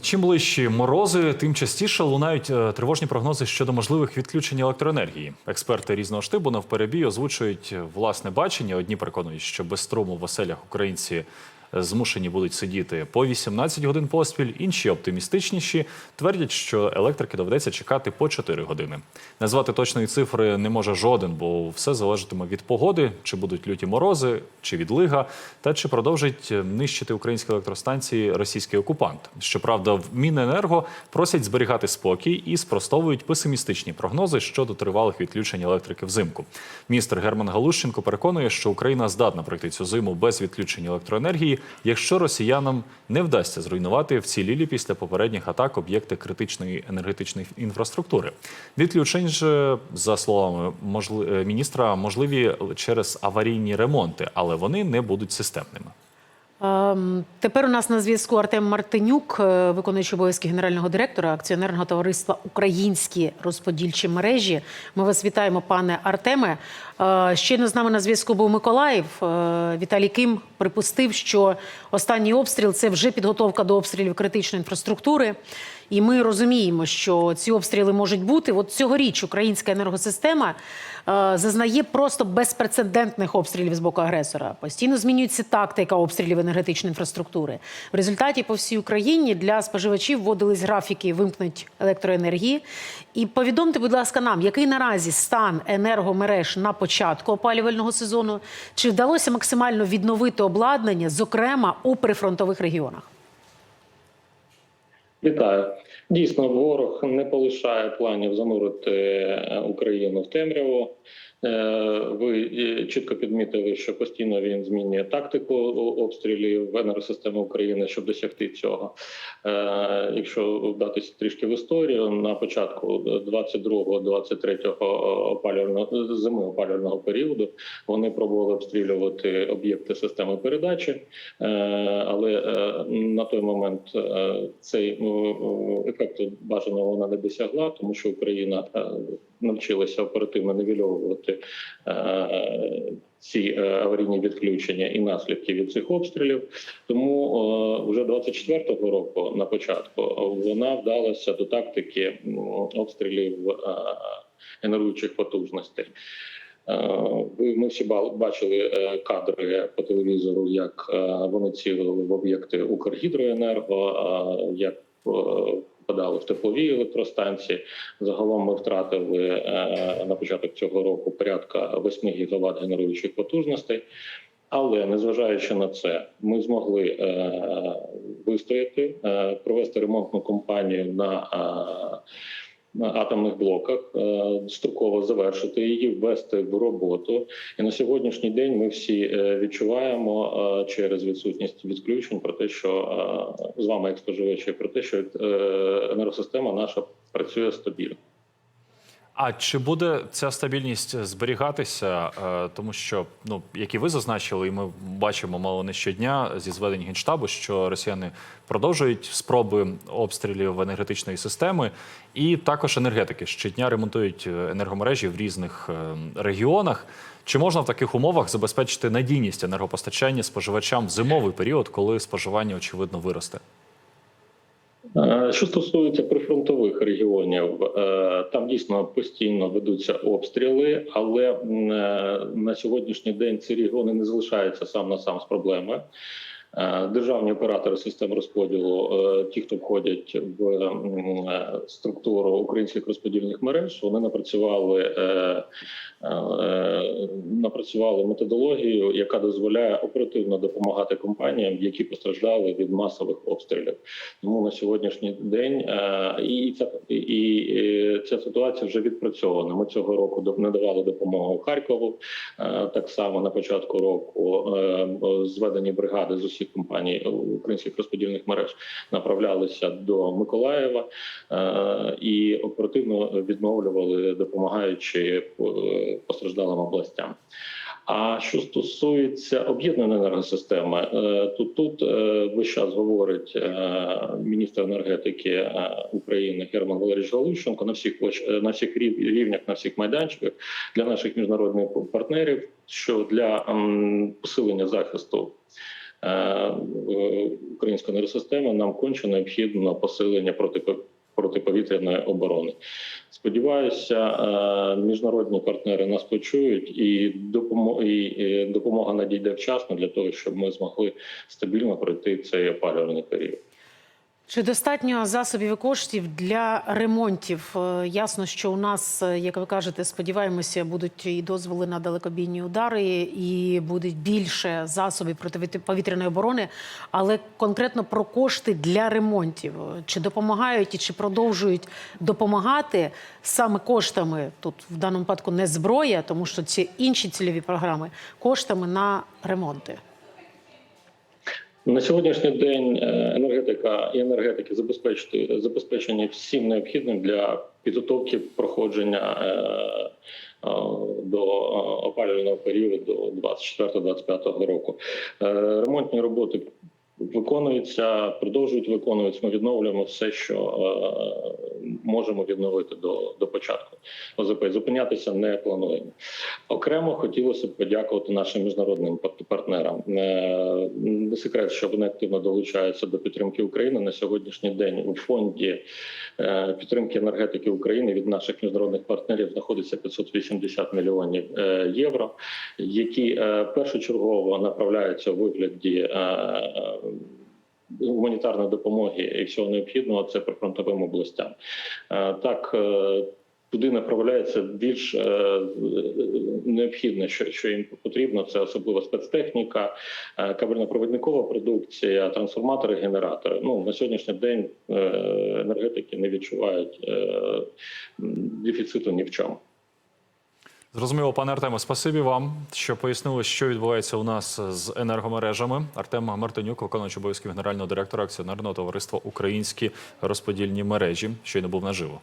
Чим ближчі морози, тим частіше лунають е, тривожні прогнози щодо можливих відключень електроенергії. Експерти різного штибу навперебій озвучують власне бачення. Одні переконують, що без струму в оселях українці змушені будуть сидіти по 18 годин поспіль. Інші оптимістичніші твердять, що електрики доведеться чекати по 4 години. Назвати точної цифри не може жоден, бо все залежатиме від погоди, чи будуть люті морози, чи відлига, та чи продовжить нищити українські електростанції російський окупант. Щоправда, в Міненерго просять зберігати спокій і спростовують песимістичні прогнози щодо тривалих відключень електрики взимку. Міністр Герман Галущенко переконує, що Україна здатна пройти цю зиму без відключень електроенергії, якщо росіянам не вдасться зруйнувати вцілілі після попередніх атак об'єкти критичної енергетичної інфраструктури. Відключень ж, за словами е, міністра, можливі через аварійні ремонти, але вони не будуть системними. Ем, Тепер у нас на зв'язку Артем Мартинюк, е, виконуючий обов'язки генерального директора акціонерного товариства Українські розподільчі мережі. Ми вас вітаємо, пане Артеме. Е, Щойно з нами на зв'язку був Миколаїв. Е, Віталій Ким припустив, що останній обстріл це вже підготовка до обстрілів критичної інфраструктури. І ми розуміємо, що ці обстріли можуть бути. От цьогоріч українська енергосистема е, зазнає просто безпрецедентних обстрілів з боку агресора. Постійно змінюється тактика обстрілів енергетичної інфраструктури. В результаті по всій Україні для споживачів вводились графіки вимкнуть електроенергії. І повідомте, будь ласка, нам, який наразі стан енергомереж на початку опалювального сезону, чи вдалося максимально відновити обладнання, зокрема у прифронтових регіонах? Вітаю. Дійсно, ворог не полишає планів занурити е, Україну в темряву. Е, Ви е, чітко підмітили, що постійно він змінює тактику обстрілів енергосистеми України, щоб досягти цього. Е, Якщо вдатися трішки в історію, на початку 22-23 опалювального зими опалювального періоду вони пробували обстрілювати об'єкти системи передачі, але на той момент цей ефекту бажаного вона не досягла, тому що Україна навчилася оперативно нівельовувати е, ці е, аварійні відключення і наслідки від цих обстрілів. Тому е, вже 24-го року на початку вона вдалася до тактики обстрілів генеруючих потужностей. Ми всі бачили кадри по телевізору, як вони цілили в об'єкти Укргідроенерго, як попадали в теплові електростанції. Загалом ми втратили е, на початок цього року порядка 8 гігават генеруючих потужностей. Але незважаючи на це, ми змогли е, вистояти, е, провести ремонтну кампанію на, е, атомних блоках, е, строково завершити її, ввести в роботу. І на сьогоднішній день ми всі е, відчуваємо е, через відсутність відключень про те, що з вами, як споживачі, про те, що енергосистема наша працює стабільно. А чи буде ця стабільність зберігатися? Е, Тому що, ну як і ви зазначили, і ми бачимо мало не щодня зі зведень генштабу, що росіяни продовжують спроби обстрілів енергетичної системи, і також енергетики щодня ремонтують е, енергомережі в різних е, регіонах. Чи можна в таких умовах забезпечити надійність енергопостачання споживачам в зимовий період, коли споживання очевидно виросте? Е, Що стосується прифронтових регіонів, е, там дійсно постійно ведуться обстріли, але е, на сьогоднішній день ці регіони не залишаються сам на сам з проблеми. Е, Державні оператори систем розподілу, е, ті, хто входять в е, структуру українських розподільних мереж, вони напрацювали напрацювали методологію, яка дозволяє оперативно допомагати компаніям, які постраждали від масових обстрілів. Тому на сьогоднішній день і ця і, ця ситуація вже відпрацьована. Ми цього року надавали допомогу Харкову. Так само на початку року зведені бригади з усіх компаній українських розподільних мереж направлялися до Миколаєва е, і оперативно відновлювали, допомагаючи е, постраждалим областям. А що стосується об'єднаної енергосистеми, е, то тут е, весь час говорить е, міністр енергетики е, України Герман Валерійович Галущенко на всіх е, на всіх рівнях, на всіх майданчиках для наших міжнародних партнерів, що для посилення захисту е, е, української енергосистеми, нам конче необхідно посилення проти протиповітряної оборони. Сподіваюся, е, міжнародні партнери нас почують, і е, допомога надійде вчасно для того, щоб ми змогли стабільно пройти цей опалювальний період. Чи достатньо засобів і коштів для ремонтів? Е, Ясно, що у нас, е, як ви кажете, сподіваємося, будуть і дозволи на далекобійні удари, і буде більше засобів протиповітряної оборони. Але конкретно про кошти для ремонтів чи допомагають і чи продовжують допомагати саме коштами? Тут в даному випадку не зброя, тому що ці інші цільові програми коштами на ремонти. На сьогоднішній день е, енергетика і енергетики забезпечують забезпечені всім необхідним для підготовки проходження е, е, до опалювального періоду 24-25 року. Ремонтні роботи виконуються, продовжують виконуватися. Ми відновлюємо все, що можемо відновити до, до початку ОЗП. Зупинятися не плануємо. Окремо хотілося б подякувати нашим міжнародним пар- партнерам. Е, Не секрет, що вони активно долучаються до підтримки України на сьогоднішній день. У фонді е, підтримки енергетики України від наших міжнародних партнерів знаходиться 580 мільйонів е, євро, які першочергово направляються у вигляді. Гуманітарної допомоги і всього необхідного це прифронтовим областям. Е, Так, е, туди направляється більш е, необхідне, що, що їм потрібно. Це особливо спецтехніка, кабельно-провідникова продукція, трансформатори, генератори. Ну на сьогоднішній день енергетики не відчувають дефіциту ні в чому. Зрозуміло, пане Артеме, спасибі вам, що пояснили, що відбувається у нас з енергомережами. Артем Мартинюк, виконувач обов'язків генерального директора акціонерного товариства Українські розподільні мережі, щойно був наживо.